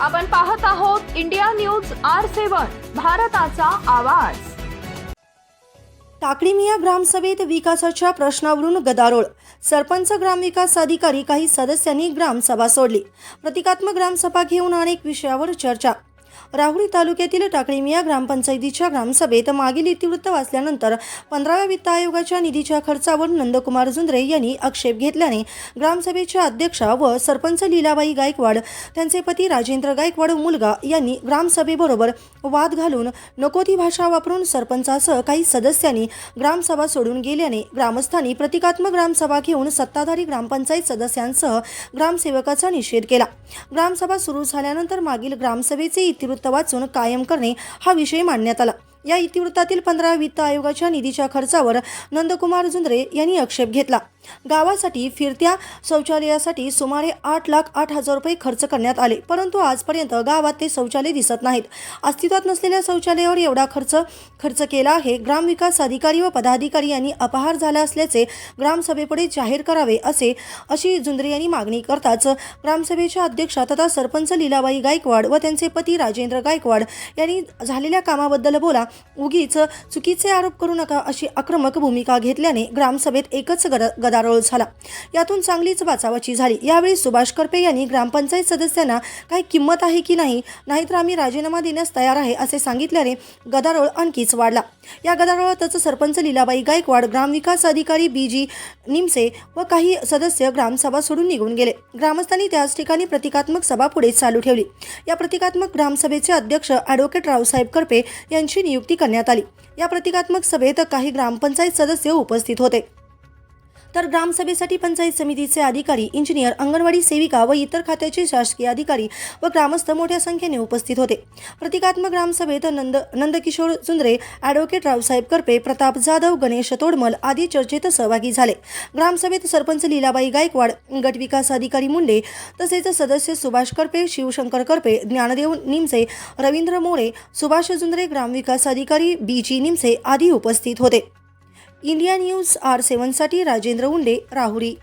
आपण पाहत आहोत इंडिया न्यूज आर सेवन भारताचा आवाज. टाकळीमिया ग्रामसभेत विकासाच्या प्रश्नावरून गदारोळ. सरपंच ग्रामविकास अधिकारी काही सदस्यांनी ग्रामसभा सोडली. प्रतिकात्मक ग्रामसभा घेऊन अनेक विषयावर चर्चा. राहुरी तालुक्यातील टाकळीमिया ग्रामपंचायतीच्या ग्रामसभेत मागील इतिवृत्त वाचल्यानंतर पंधराव्या वित्त आयोगाच्या निधीच्या खर्चावर नंदकुमार जुंद्रे यांनी आक्षेप घेतल्याने ग्रामसभेच्या अध्यक्षा व सरपंच लीलाबाई गायकवाड त्यांचे पती राजेंद्र गायकवाड मुलगा यांनी ग्रामसभेबरोबर वाद घालून नको ती भाषा वापरून सरपंचासह काही सदस्यांनी ग्रामसभा सोडून गेल्याने ग्रामस्थांनी प्रतिकात्मक ग्रामसभा घेऊन सत्ताधारी ग्रामपंचायत सदस्यांसह ग्रामसेवकाचा निषेध केला. ग्रामसभा सुरू झाल्यानंतर मागील ग्रामसभेचे इतिवृत्त वाचून कायम करणे हा विषय मांडण्यात आला. या इतिवृत्तातील पंधरा वित्त आयोगाच्या निधीच्या खर्चावर नंदकुमार जुंद्रे यांनी आक्षेप घेतला. गावासाठी फिरत्या शौचालयासाठी सुमारे आठ लाख आठ हजार रुपये खर्च करण्यात आले. परंतु आजपर्यंत गावात ते शौचालय दिसत नाहीत. अस्तित्वात नसलेल्या शौचालयावर एवढा खर्च खर्च केला आहे. ग्रामविकास अधिकारी व पदाधिकारी यांनी अपहार झाला असल्याचे ग्रामसभेपुढे जाहीर करावे असे अशी जुंद्रे यांनी मागणी करताच ग्रामसभेच्या अध्यक्षा तथा सरपंच लीलाबाई गायकवाड व त्यांचे पती राजेंद्र गायकवाड यांनी झालेल्या कामाबद्दल बोला उगीच चुकीचे आरोप करू नका अशी आक्रमक भूमिका घेतल्याने ग्रामसभेत एकच गदा गदारोळ झाला. यातून चांगलीच वाचावाची झाली. यावेळी सुभाष करपे यांनी ग्रामपंचायत सदस्यांना काही किंमत आहे की नाही नाहीतर आम्ही राजीनामा देण्यास तयार आहे असे सांगितल्याने गदारोळ आणखीच वाढला. या गदारोळातच सरपंच लीलाबाई गायकवाड ग्रामविकास अधिकारी बी जी निमसे व काही सदस्य ग्रामसभा सोडून निघून गेले. ग्रामस्थांनी त्याच ठिकाणी प्रतिकात्मक सभा पुढे चालू ठेवली. या प्रतिकात्मक ग्रामसभेचे अध्यक्ष ॲडव्होकेट रावसाहेब करपे यांची नियुक्ती करण्यात आली. या प्रतिकात्मक सभेत काही ग्रामपंचायत सदस्य उपस्थित होते. तर ग्रामसभेसाठी पंचायत समितीचे अधिकारी इंजिनियर अंगणवाडी सेविका व इतर खात्याचे शासकीय अधिकारी व ग्रामस्थ मोठ्या संख्येने उपस्थित होते. प्रतिकात्मक ग्रामसभेत नंद नंदकिशोर जुंद्रे ॲडव्होकेट रावसाहेब करपे प्रताप जाधव गणेश तोडमल आदी चर्चेत सहभागी झाले. ग्रामसभेत सरपंच लीलाबाई गायकवाड गटविकास अधिकारी मुंडे तसेच सदस्य सुभाष करपे शिवशंकर करपे ज्ञानदेव निमसे रवींद्र मोरे सुभाष जुंद्रे ग्रामविकास अधिकारी बी जी निमसे आदी उपस्थित होते. इंडिया न्यूज आर सेवनसाठी राजेंद्र उंडे राहुरी.